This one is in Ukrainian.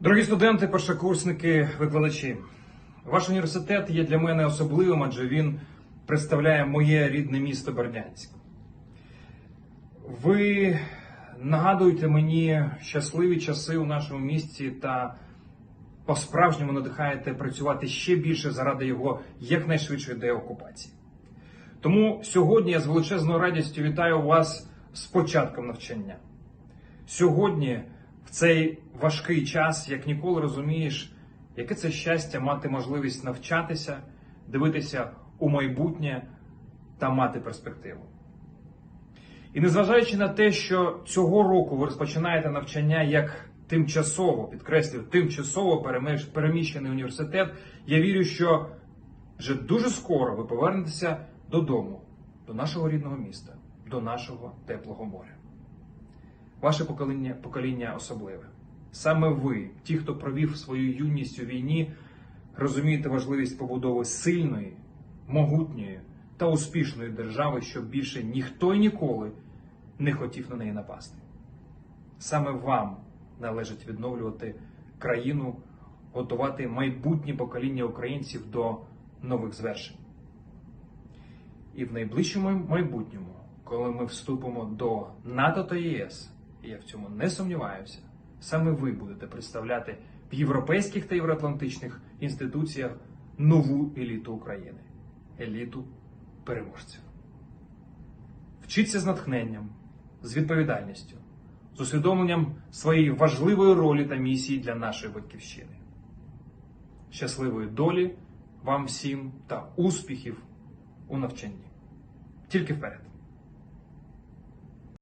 Дорогі студенти, першокурсники, викладачі, ваш університет є для мене особливим, адже він представляє моє рідне місто Бердянськ. Ви нагадуєте мені щасливі часи у нашому місті та по-справжньому надихаєте працювати ще більше заради його якнайшвидшої деокупації. Тому сьогодні я з величезною радістю вітаю вас з початком навчання. Сьогодні, в цей важкий час, як ніколи розумієш, яке це щастя мати можливість навчатися, дивитися у майбутнє та мати перспективу. І незважаючи на те, що цього року ви розпочинаєте навчання як тимчасово, підкреслюю, тимчасово переміщений університет, я вірю, що вже дуже скоро ви повернетеся додому, до нашого рідного міста, до нашого теплого моря. Ваше покоління, покоління особливе. Саме ви, ті, хто провів свою юність у війні, розумієте важливість побудови сильної, могутньої та успішної держави, щоб більше ніхто і ніколи не хотів на неї напасти. Саме вам належить відновлювати країну, готувати майбутнє покоління українців до нових звершень. І в найближчому майбутньому, коли ми вступимо до НАТО та ЄС, і я в цьому не сумніваюся, саме ви будете представляти в європейських та євроатлантичних інституціях нову еліту України еліту переможців. Вчіться з натхненням, з відповідальністю, з усвідомленням своєї важливої ролі та місії для нашої батьківщини. Щасливої долі вам всім та успіхів у навчанні. Тільки вперед!